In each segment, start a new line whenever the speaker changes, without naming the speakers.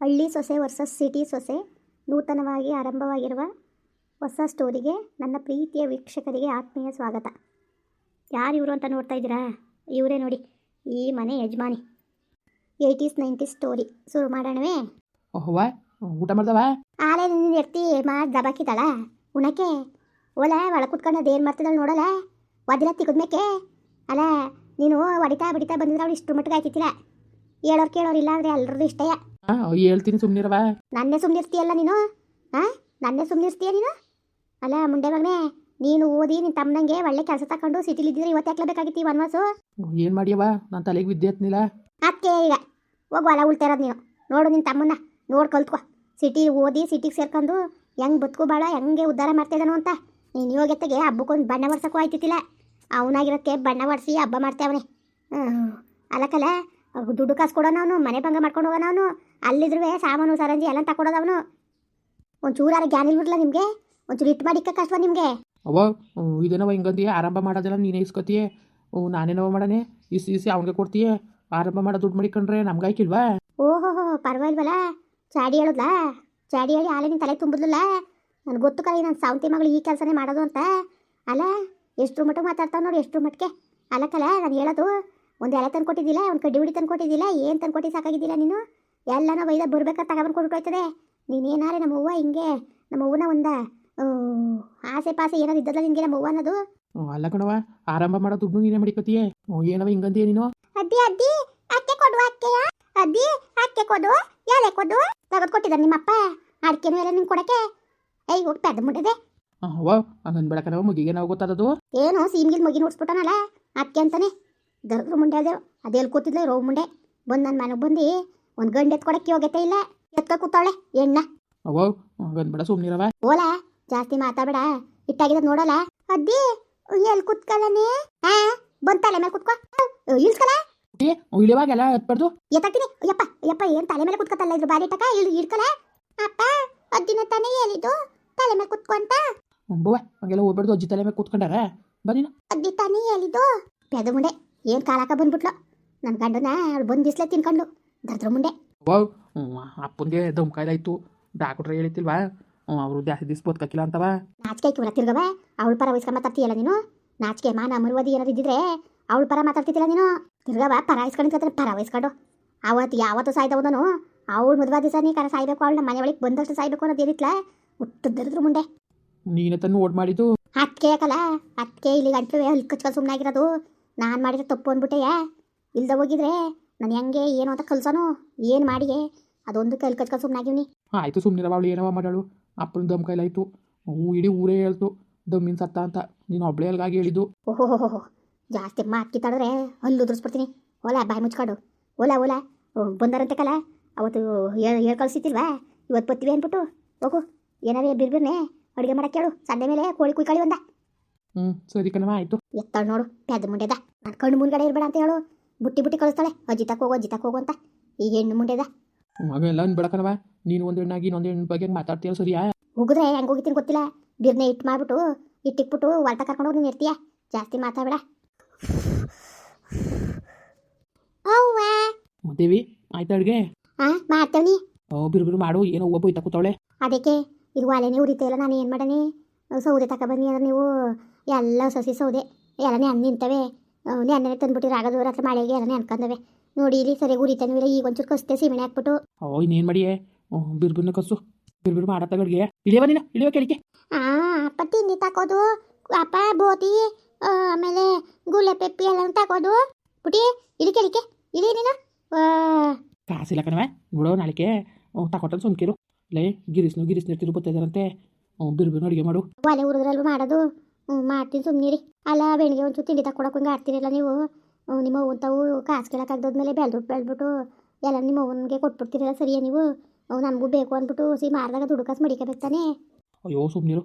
ಹಳ್ಳಿ ಸೊಸೆ versus city ಸೊಸೆ ನೂತನವಾಗಿ ಆರಂಭವಾಗಿರುವ ಹೊಸ ಸ್ಟೋರಿಗೆ ನನ್ನ ಪ್ರೀತಿಯ ವೀಕ್ಷಕರಿಗೆ ಆತ್ಮೀಯ ಸ್ವಾಗತ. ಯಾರು ಇವರು ಅಂತ ನೋಡ್ತಾ ಇದ್ದೀರಾ? ಇವರೇ ನೋಡಿ ಈ ಮನೆ ಯಜಮಾನಿ. Eighties nineties story. ಶುರು ಮಾಡೋಣವೇ?
ಓಹ್ವ ಊಟ ಮಾಡ್ದವ?
ಆಲೆ ನಿನ್ನ ಎತ್ತಿ ಮಾಡಿ ದಬಾಕಿದಾಳ ಉಣಕ್ಕೆ? ಓಲ ಒಳ ಕುತ್ಕೊಂಡು ಅದೇನು ಮಾಡ್ತಿದ್ದಾಳೆ ನೋಡಲ್ಲ ಒದಿಲ ತಿಗದ್ಮೇಕೆ ಅಲ್ಲ ನೀನು ಹೊಡಿತಾ ಬಡಿತಾ ಬಂದಿದ್ರೆ ಅವಳು ಇಷ್ಟು ಮಟ್ಟಿಗೆ ಆಯ್ತಿತ್ತಿಲ್ಲ. ಹೇಳೋರು ಕೇಳೋರು ಇಲ್ಲ ಅಂದ್ರೆ ಎಲ್ರದ್ದು ಇಷ್ಟಯ
ಹಾಂ ಹೇಳ್ತೀನಿ ಸುಮ್ಮನಿರವ
ನನ್ನೇ ಸುಮ್ಮನಿರ್ತೀಯಲ್ಲ ನೀನು? ಹಾ ನನ್ನೇ ಸುಮ್ಮನಿರ್ತೀಯ ನೀನು? ಅಲ್ಲ ಮುಂಡೆ ಮಗನೇ ನೀನು ಓದಿ ನಿನ್ನ ತಮ್ಮನಂಗೆ ಒಳ್ಳೆ ಕೆಲಸ ತಗೊಂಡು ಸಿಟಿಲಿದ್ದಿದ್ರೆ ಇವತ್ತು ಹಾಕ್ಲೇಬೇಕಾಗಿತ್ತು ಈ ವನ್ವಾಸು?
ಏನು ಮಾಡ್ಯವ ನನ್ನ ತಲೆಗೆ ವಿದ್ಯೆ ಹತ್ನಿಲ್ಲ.
ಅದಕ್ಕೆ ಈಗ ಹೋಗು ಹೊಲ ಉಳ್ತಾ ಇರೋದು ನೀನು. ನೋಡು ನಿನ್ನ ತಮ್ಮನ್ನ ನೋಡ್ ಕಲ್ತ್ಕೊ. ಸಿಟಿ ಓದಿ ಸಿಟಿಗೆ ಸೇರ್ಕೊಂಡು ಹೆಂಗ್ ಬದುಕು ಬಾಳ ಹೆಂಗೆ ಉದ್ಧಾರ ಮಾಡ್ತಿದ್ದಾನು ಅಂತ. ನೀನು ಯೋಗ್ಯತೆಗೆ ಹಬ್ಬಕ್ಕೊಂದು ಬಣ್ಣ ಹೊಡ್ಸಕ್ಕೂ ಆಯ್ತಿತ್ತಿಲ್ಲ. ಅವನಾಗಿರೋಕ್ಕೆ ಬಣ್ಣ ಹೊಡ್ಸಿ ಹಬ್ಬ ಮಾಡ್ತೇವನೆ ಅಲ್ಲಕ್ಕಲ್ಲ ಅವ್ಗ್ ದುಡ್ಡು ಕಾಸು ಕೊಡೋನು ಅವನು ಮನೆ ಭಂಗ ಮಾಡ್ಕೊಂಡು ಹೋಗೋನವನು ಅವನು ಅಲ್ಲಿದ್ರೂ ಸಾಮಾನು ಸರಂಜಿ ಎಲ್ಲ ತಗೊಡೋದು ಅವನು. ಒಂಚೂರಾರ ಜ್ಞಾನ ಇಲ್ಬಿಡ್ಲ ನಿಮಗೆ? ಒಂಚೂರು ಇಟ್ಟು ಮಾಡಿಕ್ಕ ಕಷ್ಟ ನಿಮಗೆ.
ಅವ ಇದೇನವ ಹಿಂಗಂತೀಯ ಆರಂಭ ಮಾಡೋದೆಲ್ಲ ನೀನೇ ಇಸ್ಕೊತೀಯ. ಓ ನಾನೇನವ ಮಾಡನೆ? ಇಸಿ ಇಸಿ ಅವನಿಗೆ ಕೊಡ್ತೀಯ. ಆರಂಭ ಮಾಡೋ ದುಡ್ಡು ಮಾಡಿಕೊಂಡ್ರೆ ನಮ್ಗೆ ಆಯ್ಕಿಲ್ವಾ
ಓಹೋ ಪರವಾಗಿಲ್ವಲ್ಲ ಚಾಡಿ ಹೇಳುದ್ಲ? ಚಾಡಿ ಹೇಳಿ ಆಲೆ ನಿನ್ನ ತಲೆ ತುಂಬಿದ್ಲಲ್ಲ? ನನಗೆ ಗೊತ್ತು ಕಲಿ ನನ್ನ ಸಾವಂತಿ ಮಗಳು ಈ ಕೆಲಸನೇ ಮಾಡೋದು ಅಂತ. ಅಲ್ಲ ಎಷ್ಟು ಮಟ್ಟ ಮಾತಾಡ್ತಾವ ನೋಡಿ ಎಷ್ಟು ಮಟ್ಟಿಗೆ ಅಲ್ಲಕ್ಕಲ್ಲ ನಾನು ಹೇಳೋದು ಒಂದು ಎಲೆ ತಂದು ಕೊಟ್ಟಿದ್ದಿಲ್ಲ ಒಂದು ಕಡ್ಡಿ ಹುಡಿ ತಂದು ಕೊಟ್ಟಿದ್ದಿಲ್ಲ ಏನು ತಂದು ಕೊಟ್ಟು ಸಾಕಾಗಿದ್ದಿಲ್ಲ ನೀನು? ಎಲ್ಲನೂ ಬೈದ ಬರ್ಬೇಕಾದ್ರೆ ತಗೊಂಡು ಕೊಟ್ಬಿಟ್ಟೋಯ್ತದೆ ನೀನೇನಾರೆ ನಮ್ಮ ಹೂವು ಹಿಂಗೆ ನಮ್ಮ ಹೂವನ ಒಂದು ಆಸೆ ಪಾಸೆ ಏನಾದ್ರು ಇದ್ದಲ್ಲ ನಿನಗೆ ನಮ್ಮ ಹೂವು ಅನ್ನೋದು?
ಅಲ್ಲ ಕಣವ ಆರಂಭ ಮಾಡೋ ದುಡ್ಡು ನೀನೇ ಮಡಿಕೋತೀಯ. ಏನವ ಹಿಂಗಂತೀಯ ನೀನು?
ಅದ್ದಿ ಅದ್ದಿ ಅಕ್ಕೆ ಕೊಡು ಅಕ್ಕೆಯ. ಅದ್ದಿ ಅಕ್ಕೆ ಕೊಡು ಎಲೆ ಕೊಡು. ತೆಗೆದು ಕೊಟ್ಟಿದ್ದಾರೆ ನಿಮ್ಮಪ್ಪ ಅಡಿಕೆನೂ ಎಲ್ಲ ನಿಂಗೆ ಕೊಡಕ್ಕೆ. ಏಯ್ ಹೋಗಿ ಪೆದ್ದ ಮುಟ್ಟಿದೆ.
ಅವ್ವ ಹಂಗನ್ ಬೆಳಕನವ ಮುಗಿಗೆ ನಾವು ಗೊತ್ತಾದದು
ಏನು ಸೀಮ್ಗಿಲ್ ಮುಗಿ ನೋಡ್ಸ್ಬಿಟ್ಟನಲ್ಲ ಅಕ್ಕೆ ಅಂತಾನೆ. ದರ್ದ್ರ ಮುಂಡೆ ಅದೇವು ಅದೆಲ್ಲಿ ಕೂತಿದ್ಲೆ ರೋ ಮುಂಡೆ. ಬಂದು ನನ್ನ ಮನೆಗೆ ಬಂದು ಒಂದು ಗಂಡು ಎತ್ಕೊಡಕ್ಕೆ ಯೋಗ್ಯತೆ ಇಲ್ಲ. ಎತ್ಕ ಕೂತಾಳೆ ಎಣ್ಣ.
ಅವ್ವ ಹಂಗನ್ ಬೇಡ ಸುಮ್ಮನಿರವ
ಓಲ ಜಾಸ್ತಿ ಮಾತಾಡಬೇಡ. ಇಟ್ಟಾಗಿದ ನೋಡಲ್ಲ ಅದ್ದಿ ಎಲ್ಲಿ ಕೂತ್ಕಲನೇ ಹಾ ಬಂದು ತಲೆ ಮೇಲೆ ಕೂತ್ಕೋ. ಇಳ್ಸ್ಕಲ
ಇಳಿವಾಗೆಲ್ಲ ಎತ್ಬಾರ್ದು.
ಎತ್ತಾಕ್ತೀನಿ. ಯಪ್ಪ ಯಪ್ಪ ಏನ್ ತಲೆ ಮೇಲೆ ಕುತ್ಕೊತಲ್ಲ ಇದ್ರ ಬಾರಿ ಟಕ ಇಳಿ ಇಡ್ಕಲ ಅಪ್ಪ ಅದ್ದಿನ ತಾನೇ ಹೇಳಿದ್ದು ತಲೆ ಮೇಲೆ ಕುತ್ಕೊಂತ
ಬವ್ವ ಹಂಗೆಲ್ಲ ಹೋಗ್ಬಾರ್ದು ಅಜ್ಜಿ ತಲೆ ಮೇಲೆ ಕುತ್ಕೊಂಡಾರ? ಬನ್ನಿನ
ಅದ್ದಿ ತಾನೇ ಹೇಳಿದ್ದು ಪೆದ ಮುಂಡೆ. ಏನ್ ಕಾಲಕ ಬಂದ್ಬಿಟ್ಲು? ನನ್ನ ಗಂಡನ ಅವಳು ಬಂದ್ ದಿಸ್ಲೆ ತಿನ್ಕೊಂಡು ದರ್ದ್ರ ಮುಂಡೆ.
ವಾವ್ ಅಪ್ಪನಿಗೆ ದಮ್ ಕಾಯ್ದಾಯ್ತು. ಡಾಕ್ಟ್ರ್ ಹೇಳಿತಿಲ್ವಾ ಅವರು ಜಾಸ್ತಿ ದಿಸ್ ಬದುಕಕ್ಕಿಲ್ಲ ಅಂತವ.
ನಾಚಿಕೆ ಆಯ್ತು ತಿರ್ಗವ. ಅವಳ ಪರ ವಹಿಸ್ಕೊಂಡ್ ಮಾತಾಡ್ತೀಯಲ್ಲ ನೀನು? ನಾಚಿಕೆ ಮಾನ ಮರುವದಿ ಏನಾದ್ರು ಇದ್ದಿದ್ರೆ ಅವಳ ಪರ ಮಾತಾಡ್ತಿದ್ದಿಲ್ಲ ನೀನು? ತಿರ್ಗವ ಪರ ಇಸ್ಕೊಂಡಿರ್ತಾರೆ ಪರ ವಹಿಸ್ಕೊಂಡು ಅವತ್ತು ಯಾವತ್ತು ಸಾಯ್ದವನು ಅವಳು ಮದುವೆ ದಿವಸ ನೀ ಕರ ಸಾಯ್ಬೇಕು ಅವಳ ಮನೆ ಒಳಗೆ ಬಂದಷ್ಟು ಸಾಯ್ಬೇಕು ಅನ್ನೋದು ಏನಿತ್ಲ? ಹುಟ್ಟು ದರಿದ್ರ ಮುಂಡೆ.
ನೀನ ತನ್ನ ಓಡ್ ಮಾಡಿದ್ದು?
ಅತ್ಕೆ ಯಾಕಲ್ಲ? ಅತ್ಕೆ ಇಲ್ಲಿ ಗಂಟ್ಲು ಅಲ್ಲಿ ಕಚ್ಕೊಂಡು ಸುಮ್ಮನಾಗಿರೋದು ನಾನು ಮಾಡಿದ್ರೆ ತಪ್ಪು ಅಂದ್ಬಿಟ್ಟೆಯಾ ಇಲ್ದ ಹೋಗಿದ್ರೆ ನಾನು ಹೆಂಗೆ ಏನು ಅಂತ ಕಲ್ಸೋನು? ಏನು ಮಾಡಿಯೇ ಅದೊಂದು ಕೈಲಿ ಕಚ್ಕೊಂಡು ಸುಮ್ಮನಾಗಿವ್ನಿ
ಆಯಿತು ಸುಮ್ಮನಿರವ ಅವಳು ಏನವ ಮಾಡಾಳು ಅಪ್ಪನ ದಮ್ ಕೈಲಾಯಿತು. ಹೂ ಇಡೀ ಊರೇ ಹೇಳ್ತು. ದಮ್ಮಿನ ಸತ್ತ ಅಂತ. ನೀನು ಒಬ್ಳೆ ಅಲ್ಗಾಗಿ ಹೇಳಿದ್ದು.
ಓಹೋ ಜಾಸ್ತಿ ಮಾತು ಅಲ್ಲಿ ಉದುರಿಸ್ಬಿಡ್ತೀನಿ. ಓಲಾ ಬಾಯಿ ಮುಚ್ಕೊಂಡು. ಓಲಾ ಓಲಾ. ಬಂದಾರಂತೆ ಕಲ. ಅವತ್ತು ಹೇಳ್ ಕಳ್ಸಿತ್ತಿಲ್ವಾ ಇವತ್ತು ಬತ್ತೀವಿ ಅಂದ್ಬಿಟ್ಟು ಹೋಗು. ಏನಾರೇ ಬಿರ್ಬಿರ್ನೆ ಅಡುಗೆ ಮಾಡಕ್ಕೆ ಹೇಳು ಸಂಡೆ ಮೇಲೆ ಕೋಳಿ ಕುಯ್ಕೊಳ್ಳಿ ಒಂದ.
ಹ್ಞೂ ಸರಿ ಕಣವ ಆಯಿತು.
ಎತ್ತಾಳು ನೋಡು ಪೆದ್ದ ಮುಂಡೆದ. ನನ್ನ ಕಣ್ಣು ಮುಂದ್ಗಡೆ ಇರಬೇಡ ಅಂತ ಹೇಳು. ಬುಟ್ಟಿ ಬುಟ್ಟಿ ಕಳಿಸ್ತಾಳೆ. ಅಜ್ಜಿ ಹೋಗೋ ಹೋಗು ಹೋಗೋ ಅಂತ. ಈ ಹೆಣ್ಣು ಮುಂಡೆದ.
ಮಗೆಲ್ಲ ಅನ್ಬೇಡಕನವ ನೀನು ಒಂದು ಹೆಣ್ಣಾಗಿ ಇನ್ನೊಂದು ಹೆಣ್ಣು ಬಗ್ಗೆ ಮಾತಾಡ್ತೀಯ ಸರಿಯಾ?
ಹೋಗಿದ್ರೆ ಹೆಂಗೆ ಹೋಗಿತೀನಿ ಗೊತ್ತಿಲ್ಲ. ಬಿರ್ನೆ ಇಟ್ಟು ಮಾಡ್ಬಿಟ್ಟು ಇಟ್ಟಿಕ್ಬಿಟ್ಟು ಹೊಲ್ಟ ಕರ್ಕೊಂಡು ಹೋಗಿ ನೀನು ಇರ್ತೀಯ ಜಾಸ್ತಿ ಮಾತಾಡಬೇಡ. ಅವ್ವ.
ದೇವಿ ಆಯ್ತು ಅಡುಗೆ?
ಹಾಂ ಓ
ಬಿರು ಬಿರು ಮಾಡು. ಏನೋ ಒಬ್ಬ ಇತ್ತ ಕೂತವಳೆ.
ಅದಕ್ಕೆ ಇದು ಅಲೆನೇ ಉರಿತಾ ಇಲ್ಲ. ನಾನು ಏನು ಮಾಡನಿ ಸೌದೆ ತಕ ಬನ್ನಿ ಅಂದ್ರೆ ನೀವು ಎಲ್ಲ ಸಸಿ ಸೌದೆ ಎಲ್ಲನೇ ಹಣ್ಣು ನಿಂತವೆ. ನೆನ್ನೆ ತಂದ್ಬಿಟ್ಟಿರ ಆಗೋದು ರಾತ್ರಿ ಮಳೆಗೆ ಎಲ್ಲನೇ ಅನ್ಕೊಂಡವೆ ನೋಡಿ ಇಲ್ಲಿ ಸರಿಯಾಗಿ ಉರಿತಾನೂ ಇಲ್ಲ ಈಗ ಒಂಚೂರು ಕಸ್ತೆ ಸೀಮೆಣೆ ಹಾಕ್ಬಿಟ್ಟು.
ಓ ಇನ್ನೇನು ಮಾಡಿಯೇ? ಬಿರ್ಬಿರ್ನ ಕಸು ಬಿರ್ಬಿರ್ ಬಿರು ಮಾಡತ್ತ ಗಡ್ಗೆ. ಇಳಿಯವ ನೀನು ಇಳಿಯೋ ಕೆಳಿಕೆ
ಆ ಅಪ್ಪ ತಿಂಡಿ ತಕೋದು ಅಪ್ಪ ಬೋತಿ ಆಮೇಲೆ ಗುಲೆ ಪೆಪ್ಪಿ ಎಲ್ಲ ತಕೋದು. ಪುಟಿ ಇಳಿ ಕೇಳಿಕೆ ಇಳಿ ನೀನು.
ಕಾಸಿಲ್ಲ ಕಣವೆ ನೋಡೋ ನಾಳೆಗೆ ತಕೊಟ್ಟನ್ ಸುಮ್ಕಿರು. ಲೈ ಗಿರಿಸ್ನು ಗಿರಿಸ್ನು ತಿರು ಬತ್ತಿದಾರಂತೆ ಬಿರ್ಬಿರ್ನ ಬಿರು ಅಡುಗೆ ಮಾಡು.
ಒಲೆ ಉರಿದ್ರಲ್ವ ಮಾಡೋದು. ಹ್ಞೂ ಮಾಡ್ತೀನಿ ಸುಮ್ಮನಿರಿ ಅಲ್ಲ ಬೆಳಿಗ್ಗೆ ಒಂಚೂರು ತಿಂಡಿ ತಕೊಡಕ್ಕೆ ಹಂಗೆ ಆಡ್ತೀರಲ್ಲ ನೀವು? ಹ್ಞೂ ನಿಮ್ಮ ಅವ್ವಂತವು ಕಾಸು ಕೇಳೋಕ್ಕಾಗ್ದದ್ಮೇಲೆ ಬೆಳ್ದುಟ್ಟು ಬೆಳ್ಬಿಟ್ಟು ಎಲ್ಲ ನಿಮ್ಮ ಅವ್ವನಿಗೆ ಕೊಟ್ಬಿಡ್ತೀರಲ್ಲ ಸರಿಯಾ ನೀವು? ಅವು ನಮಗೂ ಬೇಕು ಅಂದ್ಬಿಟ್ಟು ಸಿ ಮಾರಿದಾಗ ದುಡ್ಡು ಕಾಸು ಮಡಿಕೋಬೇಕು ತಾನೇ?
ಅಯ್ಯೋ ಸುಮ್ಮನಿರು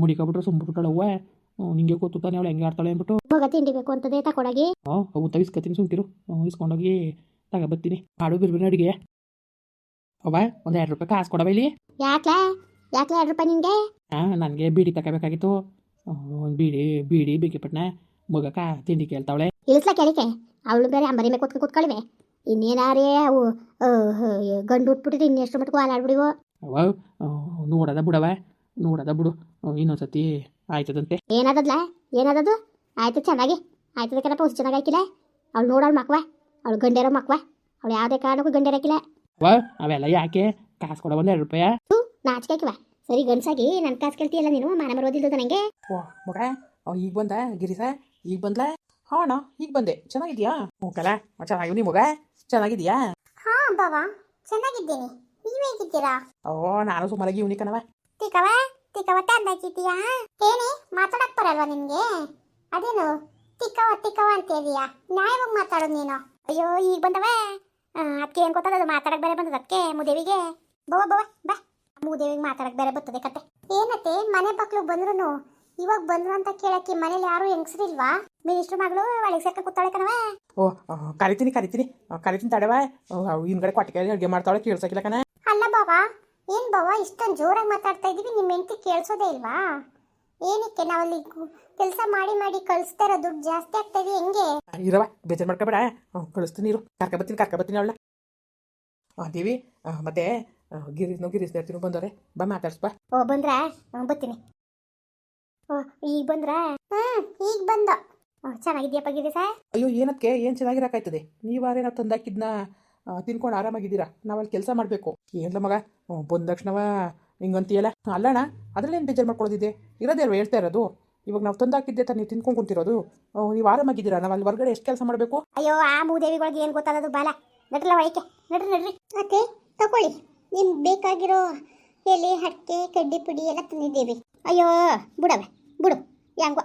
ಮುಡಿಕೊಬಿಟ್ರೆ ಸುಮ್ಬಿಟ್ಟಾಳೆ ಅವ್ವ. ನಿಂಗೆ ಗೊತ್ತು ತಾನೆ ಅವಳು ಹೆಂಗೆ ಆಡ್ತಾಳೆ ಅಂದ್ಬಿಟ್ಟು.
ಮಗ ತಿಂಡಿ ಬೇಕು ಅಂತದೇ ತಕೊಡಾಗಿ
ಹಾಂ ಅವು ಇಸ್ಕೊತೀನಿ ಸುಮ್ಕಿರು ಇಸ್ಕೊಂಡೋಗಿ ತಗೊಬತ್ತೀನಿ ಮಾಡು ಬಿರು ಬಿರು ಅಡುಗೆ. ಅವ್ವ ಒಂದು ಎರಡು ರೂಪಾಯಿ ಕಾಸು ಕೊಡವ ಇಲ್ಲಿ.
ಯಾಕ್ಲಾ? ಯಾಕ್ಲಾ ಎರಡು ರೂಪಾಯಿ ನಿನಗೆ
ಹಾಂ ನನಗೆ ಬೀಡಿ ತಗೋಬೇಕಾಗಿತ್ತು. ಒಂದು ಬೀಡಿ ಬೀಡಿ ಬೇಕಿಪಟ್ನ ಮಗಕ್ಕ ತಿಂಡಿ ಕೇಳ್ತಾವಳೆ
ಇಳಿಸ್ಲಾ ಕೇಳಿಕೆ ಅವಳು ಬೇರೆ ಅಂಬರಿ ಮೇಲೆ ಕೂತ್ಕೊಂಡು ಕೂತ್ಕೊಳ್ಳಿವೆ ಇನ್ನೇನಾರೇ ಅವು ಗಂಡು ಉಟ್ಬಿಟ್ಟಿದ್ರೆ ಇನ್ನೆಷ್ಟು ಮಟ್ಕು ಹಾಲಾಡ್ಬಿಡಿವೋ
ಅವ ನೋಡದ ಬಿಡವ ನೋಡದ ಬಿಡು ಇನ್ನೊಂದ್ಸತಿ ಆಯ್ತದಂತೆ
ಏನಾದದ್ಲ ಏನದದು ಆಯ್ತು ಚೆನ್ನಾಗಿ ಆಯ್ತದ ಕಣಪ್ಪ ಹುಸಿ ಚೆನ್ನಾಗಿ ಹಾಕಿಲ್ಲ ಅವಳು ನೋಡೋಳು ಮಕ್ವ ಅವಳು ಗಂಡೇರೋ ಮಕ್ವ ಅವಳು ಯಾವುದೇ ಕಾರಣಕ್ಕೂ ಗಂಡೇರಾಕಿಲ್ಲ
ಅವ ಅವೆಲ್ಲ ಯಾಕೆ ಕಾಸು ಕೊಡ ಒಂದು ಎರಡು ರೂಪಾಯಿ
ನಾಚಿಕೆ ಹಾಕಿವ ಸರಿ ಗಂಡ್ಸಾಗಿ ನನ್ನ ಕಾಸು ಕೇಳ್ತೀಯಲ್ಲ ನೀನು? ಮಾನ ಬರೋದಿಲ್ಲದ ನನಗೆ
ಓ ಮಗ ಅವ್ ಈಗ ಬಂದ ಗಿರಿಸ? ಈಗ ಬಂದ್ಲ? ಹಾ ಅಣ್ಣ ಈಗ ಬಂದೆ. ಚೆನ್ನಾಗಿದ್ಯಾ ಹೋಗಲ್ಲ ಚೆನ್ನಾಗಿವ್ ಚೆನ್ನಾಗಿ ಮಗ ಚೆನ್ನಾಗಿದ್ಯಾ
ಹಾ ಬಾವಾ ಚೆನ್ನಾಗಿದ್ದೀನಿ. ನೀವು ಹೇಗಿದ್ದೀರಾ?
ಓ ನಾನು ಸುಮಾರಾಗಿ ಇವನಿ ಕಣವ
ತಿಕ್ಕವ ತಿಕ್ಕವ ತಂದಾಕಿದ್ದೀಯಾ ಏನೇ ಮಾತಾಡಕ್ ಬರಲ್ವಾ ನಿನ್ಗೆ? ಅದೇನು ತಿಕ್ಕವ ತಿಕ್ಕವ ಅಂತ ಇದೀಯಾ ನ್ಯಾಯವಾಗಿ ಮಾತಾಡೋದು ನೀನು. ಅಯ್ಯೋ ಈಗ ಬಂದವ ಅದಕ್ಕೆ ಏನ್ ಗೊತ್ತದ ಮಾತಾಡಕ್ ಬೇರೆ ಬಂದದ ಅದಕ್ಕೆ ಮುದೇವಿಗೆ? ಬವ ಬವ ಬಾ. ಮುದೇವಿಗೆ ಮಾತಾಡಕ್ ಬೇರೆ ಬರ್ತದೆ ಕತೆ. ಏನತ್ತೆ ಮನೆ ಮಕ್ಳು ಬಂದ್ರು ಇವಾಗ ಬಂದ್ರು ಅಂತ ಕೇಳಕ್ಕೆ ಮನೇಲಿ ಯಾರು ಹೆಂಗಸ್ರಿಲ್ವಾ ಮಿನಿಸ್ಟರ್ ಮಗಳು ಒಳಗೆ ಸೇರ್ಕ ಕೂತಾಳೆ ಕಣವ
ಓ ಕರಿತೀನಿ ಕರಿತೀನಿ. ಕರಿತೀನಿ ತಡವ. ಹಿಂದ್ಗಡೆ ಕೊಟ್ಟಿಗೆ ಅಡುಗೆ ಮಾಡ್ತಾಳೆ ಕೇಳ್ಸಕ್ಕಿಲ್ಲ ಕಣ.
ಅಲ್ಲ ಬಾಬಾ ಏನ್ ಬಾಬಾ ಇಷ್ಟೊಂದು ಜೋರಾಗಿ ಮಾತಾಡ್ತಾ ಇದೀವಿ ನಿಮ್ಮ ಹೆಂಡತಿ ಕೇಳಿಸೋದೇ ಇಲ್ವಾ? ಏನಕ್ಕೆ ನಾವಲ್ಲಿ ಕೆಲಸ ಮಾಡಿ ಮಾಡಿ ಕಳಿಸ್ತಾ ಇರೋ ದುಡ್ಡು ಜಾಸ್ತಿ ಆಗ್ತಾ ಇದೆ ಹೆಂಗೆ?
ಇರವ ಬೇಜಾರು ಮಾಡ್ಕೊಬೇಡ. ಕಳಿಸ್ತೀನಿ ಇರು. ಕರ್ಕ ಬರ್ತೀನಿ ಕರ್ಕ ಬರ್ತೀನಿ ಅವಳ ದೇವಿ ಮತ್ತೆ ಗಿರೀಶ್ನೋ ಗಿರೀಶ್ ಇರ್ತೀನಿ ಬಂದವ್ರೆ. ಬಾ ಮಾತಾಡ್ಸ್ಬಾ
ಓ ಬಂದ್ರ? ಬರ್ತೀನಿ. ಓ ಈಗ ಬಂದ್ರ? ಹ್ಮ್ ಈಗ ಬಂದ. ಚೆನ್ನಾಗಿದ್ಯಪ್ಪ ಗಿರೀಶ?
ಅಯ್ಯೋ ಏನಕ್ಕೆ? ಏನು ಚೆನ್ನಾಗಿರಕಾಯ್ತದೆ? ನೀವಾರೇ ನಾವು ತಂದಾಕಿದ್ನ ತಿನ್ಕೊಂಡು ಆರಾಮಾಗಿದ್ದೀರಾ? ನಾವಲ್ಲಿ ಕೆಲಸ ಮಾಡಬೇಕು. ಏನ್ಲ ಮಗ? ಬಂದ ತಕ್ಷಣವ ಹಿಂಗಂತೀಯಲ್ಲ? ಅಲ್ಲಣ್ಣ ಅದ್ರಲ್ಲೇನು ಬೇಜಾರು ಮಾಡ್ಕೊಳ್ಳೋದಿದೆ ಇರೋದೇ ಅಲ್ವಾ ಹೇಳ್ತಾ ಇರೋದು? ಇವಾಗ ನಾವು ತಂದಾಕಿದ್ದೆ ತಾನು ನೀವು ತಿನ್ಕೊಂಡು ಕುಂತಿರೋದು? ನೀವು ಆರಾಮಾಗಿದ್ದೀರಾ? ನಾವು ಅಲ್ಲಿ ಹೊರಗಡೆ ಎಷ್ಟು ಕೆಲಸ ಮಾಡಬೇಕು?
ಅಯ್ಯೋ ಆ ಮೂದೇವಿಗಳಿಗೆ ಏನು ಗೊತ್ತಾಗೋದು ಬಾಲ. ನಡ್ರಲ್ಲ ಒಳಕ್ಕೆ ನಡ್ರಿ ನಡ್ರಿ. ಅತ್ತೆ ತಗೊಳ್ಳಿ ನಿಮ್ಗೆ ಬೇಕಾಗಿರೋ ಎಲೆ ಹಕ್ಕೆ ಕಡ್ಡಿ ಪುಡಿ ಎಲ್ಲ ತಂದಿದ್ದೀವಿ. ಅಯ್ಯೋ, ಬಿಡವೆ, ಬಿಡು ಹೆಂಗೋ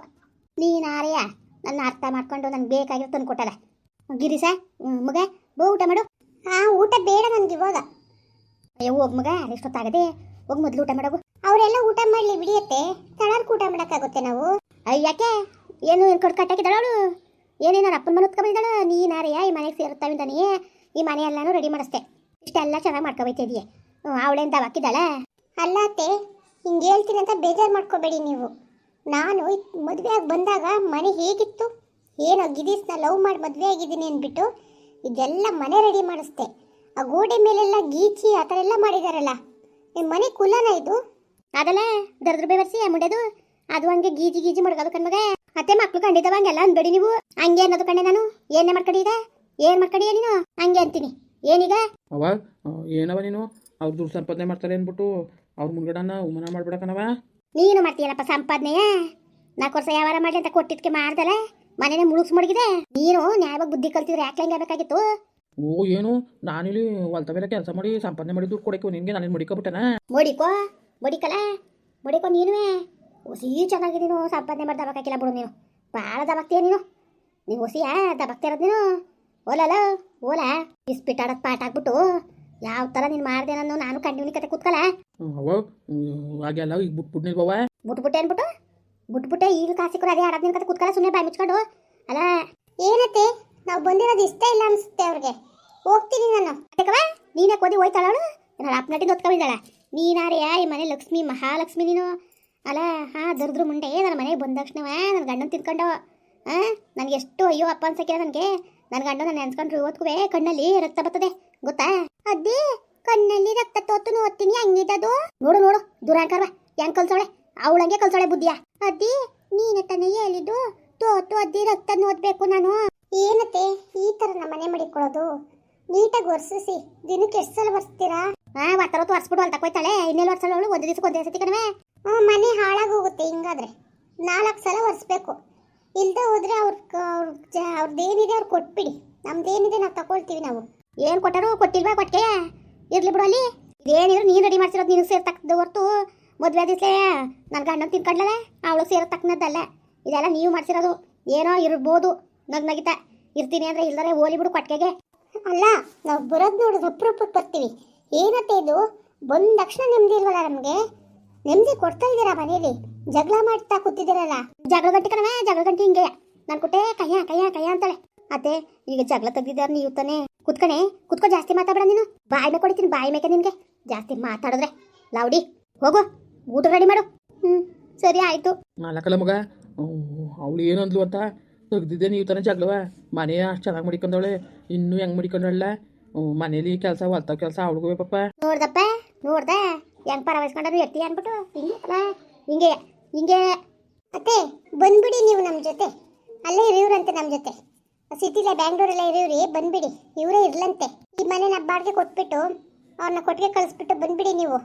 ನೀನಾರೆಯ ನನ್ನ ಅರ್ಥ ಮಾಡ್ಕೊಂಡು ನನ್ಗೆ ಬೇಕಾಗಿರೋ ತಂದು ಕೊಟ್ಟಲ್ಲ. ಗಿರಿಸ ಮಗ, ಬೋ ಊಟ ಮಾಡು. ಹಾಂ ಊಟ ಬೇಡ ನನಗೆ ಇವಾಗ. ಅಯ್ಯೋ, ಹೋಗ್ ಮಗ ಎಷ್ಟೊತ್ತಾಗದೆ. ಹೋಗಿ ಮೊದಲು ಊಟ ಮಾಡೋಗು. ಅವರೆಲ್ಲ ಊಟ ಮಾಡಲಿ ಬಿಡಿಯತ್ತೆ ತಳಾರ್ಕ ಊಟ ಮಾಡೋಕ್ಕಾಗುತ್ತೆ ನಾವು. ಅಯ್ಯಕ್ಕೆ ಏನು ಕೊಟ್ಟು ಅವಳು? ಏನೇನಾರು ಅಪ್ಪನ ಮನೆ ಉತ್ಕೊಂಡ್ಬಿದ್ದಾಳ ನೀನಾರೆಯ ಈ ಮನೆಗೆ ಸೇರುತ್ತಾವಿಂದಾನೆ ಈ ಮನೆ ಎಲ್ಲಾನು ರೆಡಿ ಮಾಡಿಸ್ತೆ ಇಷ್ಟೆಲ್ಲ ಚೆನ್ನಾಗಿ ಮಾಡ್ಕೊಬೈತಿದೀಯ ಅವಳೆಂತ ಹಾಕಿದ್ದಾಳ? ಅಲ್ಲ ಅತ್ತೆ ಹಿಂಗೆ ಹೇಳ್ತೀನಿ ಅಂತ ಬೇಜಾರು ಮಾಡ್ಕೋಬೇಡಿ ನೀವು. ನಾನು ಮದುವೆ ಆಗಿ ಬಂದಾಗ ಮನೆ ಹೇಗಿತ್ತು? ಏನೋ ಗಿರೀಶ್ನ ಲವ್ ಮಾಡಿ ಮದುವೆ ಆಗಿದ್ದೀನಿ ಅಂದ್ಬಿಟ್ಟು ಇದೆಲ್ಲ ಮನೆ ರೆಡಿ ಮಾಡಿಸ್ದೆ. ಆ ಗೋಡೆ ಮೇಲೆಲ್ಲ ಗೀಚಿ ಆ ಥರ ಎಲ್ಲ ಮಾಡಿದಾರಲ್ಲ. ನಿಮ್ಮ ಮನೆ ಕುಲನ ಇದು? ಅದಲ್ಲ ದರ್ದ್ರ ಬೇವರ್ಸಿ ಮುಂಡೆದು ಅದು ಹಂಗೆ ಗೀಜಿ ಗೀಜಿ ಮಾಡ್ಕೋದು ಕಣ್ಮಗ. ಅತ್ತೆ ಮಕ್ಳು ಕಂಡಿದ್ದವ ಹಂಗೆಲ್ಲ ಅನ್ಬೇಡಿ ನೀವು. ಹಂಗೆ ಅನ್ನೋದು ಕಂಡೆ ನಾನು. ಏನೇ ಮಾಡ್ಕಡಿ ಏನು ಏನ್ ಮಾಡ್ಕಡಿಯ ನೀನು? ಹಂಗೆ ಅಂತೀನಿ. ಏನೀಗ?
ಅವ ಏನವ ನೀನು? ಅವ್ರು ದುಡ್ಡು ಸಂಪಾದನೆ ಮಾಡ್ತಾರೆ ಅಂದ್ಬಿಟ್ಟು ಅವ್ರ ಮುಂದ್ಗಡನ ಉಮನ ಮಾಡ್ಬಿಡಕನವ
ನೀನು ಮಾಡ್ತೀಯಲ್ಲಪ್ಪ ಸಂಪಾದನೆಯ? ನಾಲ್ಕು ವರ್ಷ ಯಾವಾರ ಮಾಡಿ ಅಂತ ಕೊಟ್ಟಿದ್ಕೆ ಮಾಡ್ದಲ್ಲ ಮನೇನೆ ಮುಳುಗ್ಸ್ ಮಡಗಿದೆ? ನೀನು ನ್ಯಾಯವಾಗಿ ಬುದ್ಧಿ ಕಲ್ತಿದ್ರೆ ಯಾಕೆ ಹಂಗೆ ಬೇಕಾಗಿತ್ತು
ಓ ಏನು? ನಾನಿಲ್ಲಿ ಹೊಲ್ತ ಮೇಲೆ ಕೆಲಸ ಮಾಡಿ ಸಂಪಾದನೆ ಮಾಡಿ ದುಡ್ಡು ಕೊಡಕ್ಕೆ ನಿನ್ಗೆ ನಾನು ಮಡಿಕೊಬಿಟ್ಟನ?
ಮಡಿಕೋ. ಮುಡಿಕಲ. ಮಡಿಕೋ ನೀನುವೇ. ಹೊಸಿ ಚೆನ್ನಾಗಿ ನೀನು ಸಂಪಾದನೆ ಮಾಡಿ ದಬಕ್ಕಾಕಿಲ್ಲ ಬಿಡು ನೀನು. ಭಾಳ ದಬಕ್ತೀಯ ನೀನು. ನೀವು ಹೊಸಿಯಾ ದಬಕ್ತಾ ಇರೋದು ನೀನು. ಓಲಲ್ಲ ಓಲಾ. ಇಸ್ಪಿಟ್ ಆಡೋದು ಪಾಠ ಆಗ್ಬಿಟ್ಟು ಯಾವ ತರ ನೀನ್ ಮಾಡ್ದೇನೋ ನಾನು ನಾನು ಕತೆ ಕೂತ್ಕಲ್ಲ?
ಅವ ಹಾಗೆಲ್ಲ ಈಗ ಬಿಟ್ಬಿಟ್ಟೆ
ಅನ್ಬಿಟ್ಟು? ಬಿಟ್ಬಿಟ್ಟೆ ಈಗ ಕಾಸಿಕ್ರು ಅದೇ ಆಡೋದ್ ನಿನ್ ಕತೆ ಸುಮ್ಮನೆ ಬಾಯಿ ಮುಚ್ಕೊಂಡು? ಅಲ್ಲ ಏನತ್ತೆ? ನಾವು ಬಂದಿರೋದು ಇಷ್ಟ ಇಲ್ಲ ಅನ್ಸುತ್ತೆ ಅವ್ರಿಗೆ. ಹೋಗ್ತೀನಿ ನಾನು. ಅದಕ್ಕವ ನೀನೇ ಕೋದಿ ಹೋಯ್ತಾಳು ಅಪ್ನಟ್ಟಿಂದ ಹೊತ್ಕೊಂಡಿದ್ದಾಳ ನೀನಾರೆಯ ಈ ಮನೆ ಲಕ್ಷ್ಮಿ ಮಹಾಲಕ್ಷ್ಮಿ ನೀನು? ಅಲ್ಲ ಹಾ ದರ್ದ್ರ ಮುಂಡೆ ನನ್ನ ಮನೆಗೆ ಬಂದ ತಕ್ಷಣವ ನನ್ನ ಗಂಡನ ತಿನ್ಕೊಂಡು ಹಾ ನನಗೆ ಎಷ್ಟು ಅಯ್ಯೋ ಅಪ್ಪ ಅನ್ಸಕ್ಕಿಲ್ಲ ನನಗೆ. ನನ್ನ ಗಂಡ ನನ್ನ ನೆನ್ಸ್ಕೊಂಡ್ರು ಇವತ್ಕುವೆ ಕಣ್ಣಲ್ಲಿ ರಕ್ತ ಬರ್ತದೆ. ಗೊತ್ತಾ? ಅದೇ, ಕಣ್ಣಲ್ಲಿ ರಕ್ತ ತೋತು ನೋಡ್ತೀನಿ, ಹಂಗಿದ್ದು. ನೋಡು ನೋಡು ದುರಾಂಕರ್ವ ಹೆಂಗ್ ಕಲ್ಸೋಳೆ? ಅವಳಂಗೆ ಕಲ್ಸೋಳೆ ಬುದ್ಧಿಯ? ಅದ್ದಿ ನೀನೆ ತಾನೇ ಹೇಳಿದ್ದು ತೋತು ಅದ್ದಿ ರಕ್ತ ನೋಡ್ಬೇಕು ನಾನು. ಏನತ್ತೆ, ಈ ತರ ನಮ್ಮ ಮನೆ ಮಾಡಿಕೊಳ್ಳೋದು? ನೀಟಾಗಿ ಒರ್ಸಿಸಿ, ದಿನಕ್ಕೆ ಎಷ್ಟು ಸಲ ಒರ್ಸ್ತೀರಾ? ಹಾ ಒತ್ತರತ್ತು ಒರ್ಸ್ಬಿಟ್ಟು ಅಲ್ಲಿ ಕೊಯ್ತಾಳೆ. ಇನ್ನೆಲ್ಲ ವರ್ಷ ಅವಳು ಒಂದು ದಿವಸಕ್ಕೆ ಒಂದೇ ಸತಿ ಕಣವೆ. ಮನೆ ಹಾಳಾಗೋಗುತ್ತೆ ಹಿಂಗಾದ್ರೆ. ನಾಲ್ಕು ಸಲ ಒರೆಸ್ಬೇಕು. ಇಲ್ಲದೆ ಹೋದ್ರೆ ಅವ್ರ ಅವ್ರ ಅವ್ರದ್ದೇನಿದೆ ಅವ್ರು ಕೊಟ್ಬಿಡಿ. ನಮ್ದೇನಿದೆ ನಾವು ತಗೊಳ್ತೀವಿ ನಾವು. ಏನು ಕೊಟ್ಟರು? ಕೊಟ್ಟಿಲ್ವಾ ಕೊಟ್ಟಿಗೆ? ಇರ್ಲಿ ಬಿಡು ಅಲ್ಲಿ. ಇದೇನಿದ್ರು ನೀನು ರೆಡಿ ಮಾಡ್ಸಿರೋದು ನಿನಗೆ ತಕ್ಕದ ಹೊರ್ತು. ಮದುವೆ ದಿವಸಲೇ ನನ್ನ ಗಂಡನ ತಿನ್ಕೊಂಡ್ಲಲ್ಲ ಅವಳು ಸೇರೋ ತಕ್ಕನದ್ದಲ್ಲ ಇದೆಲ್ಲ ನೀವು ಮಾಡ್ಸಿರೋದು. ಏನೋ ಇರ್ಬೋದು. ನಗ್ ನಗಿತ ಇರ್ತೀನಿ ಅಂದ್ರೆ ಇಲ್ದರೆ ಓಲಿ ಬಿಡು ಕೊಟ್ಟಿಗೆಗೆ. ಅಲ್ಲ, ನಾವು ಬರೋದು ನೋಡಿದ್ರೆ ಅಪ್ರೂಪಕ್ಕೆ ಬರ್ತೀವಿ. ಏನತ್ತೆ ಇದು? ಬಂದ ತಕ್ಷಣ ನೆಮ್ಮದಿ ಇಲ್ವಲ್ಲ ನಮಗೆ? ನೆಮ್ಮದಿ ಕೊಡ್ತಾ ಇದ್ದೀರಾ ಮನೇಲಿ? ಜಗಳ ಮಾಡ್ತಾ ಕೂತಿದ್ದೀರಲ್ಲ? ಜಗಳ ಗಂಟೆ ಕಣವೇ ಜಗಳ ಗಂಟೆ ಹಿಂಗೆ. ನಾನು ಕೊಟ್ಟೆ ಕಯ್ಯ ಕಯ್ಯ ಕಯ್ಯ ಅಂತಾಳೆ. ಅತ್ತೆ, ಈಗ ಜಗಳ ತೆಗ್ದಿದ್ದಾರೆ ನೀವು ತಾನೇ. ಕುತ್ಕಣೆ ಕುತ್ಕೋ ಜಾಸ್ತಿ ಮಾತಾಡ ನೀನು. ಬಾಯಿ ಮೇಲೆ ಕೊಡಿತೀನಿ ಬಾಯಿ ಮೇಕೆ ನಿನ್ಗೆ. ಜಾಸ್ತಿ ಮಾತಾಡಿದ್ರೆ ಲೌಡಿ. ಹೋಗು ಊಟ ರೆಡಿ ಮಾಡು. ಹ್ಞೂ ಸರಿ ಆಯಿತು.
ನಾಲ್ಕಲ್ಲ ಮಗ? ಅವಳು ಏನು ಅಂದ್ಲು ಅಂತ? ತೆಗ್ದಿದ್ದೆ ನೀವು ತಾನೇ ಜಗಳವ. ಮನೆ ಅಷ್ಟು ಚೆನ್ನಾಗಿ ಮಡಿಕೊಂಡವಳೆ. ಇನ್ನೂ ಹೆಂಗೆ ಮಡಿಕೊಂಡಳ ಮನೇಲಿ ಕೆಲಸ ಹೊಲ್ತಾವ ಕೆಲಸ ಅವಳಿಗೂ ಪಾಪ.
ನೋಡ್ದಪ್ಪ ನೋಡ್ದ. ಹೆಂಗ್ ಪರವಹಿಸ್ಕೊಂಡ್ರು ಎತ್ತಿ ಅನ್ಬಿಟ್ಟು. ಹಿಂಗೆ ಅಲ್ಲ ಹಿಂಗೆ ಹಿಂಗೆ. ಅತ್ತೆ ಬಂದ್ಬಿಡಿ ನೀವು ನಮ್ಮ ಜೊತೆ. ಅಲ್ಲೇ ಇವ್ರಂತೆ ನಮ್ಮ ಜೊತೆ. ಸಿಟಿಲೇ ಬ್ಯಾಂಗ್ಳೂರಲ್ಲೇ ಇರೋರಿ ಬಂದ್ಬಿಡಿ. ಇವರೇ ಇರ್ಲಂತೆ. ಈ ಮನೆನ ಬಾಡಿಗೆ ಕೊಟ್ಬಿಟ್ಟು ಅವ್ರನ್ನ ಕೊಟ್ಟಿಗೆ ಕಳಿಸ್ಬಿಟ್ಟು ಬಂದ್ಬಿಡಿ ನೀವು.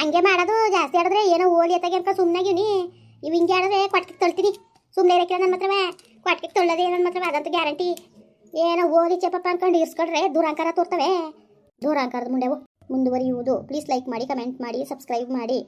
ಹಂಗೆ ಮಾಡೋದು, ಜಾಸ್ತಿ ಆಡಿದ್ರೆ ಏನೋ ಓಲಿ ಎತ್ತಾಗೆ ಅಂತ ಸುಮ್ಮನಾಗಿವ್ನಿ ಇವು ಹಿಂಗೆ ಆಡಿದ್ರೆ ಕೊಟ್ಟಿಗೆ ತೊಳ್ತೀನಿ. ಸುಮ್ಮನೆ ಇರೋಕೆ ನನ್ನ ಮಾತ್ರವೇ ಕೊಟ್ಟಿಗೆ ತೊಳ್ಳೋದೇ ನನ್ನ ಮಾತ್ರವೇ ಅದಂತೂ ಗ್ಯಾರಂಟಿ. ಏನೋ ಓಲಿ ಚಪ್ಪಪ್ಪ ಅನ್ಕೊಂಡು ಇರ್ಸ್ಕೊಂಡ್ರೆ ದೂರಾಂಕಾರ ತೋರ್ತವೆ. ದೂರಾಂಕಾರದ ಮುಂಡೆವು ಮುಂದುವರಿಯುವುದು. ಪ್ಲೀಸ್ ಲೈಕ್ ಮಾಡಿ ಕಮೆಂಟ್ ಮಾಡಿ ಸಬ್ಸ್ಕ್ರೈಬ್ ಮಾಡಿ.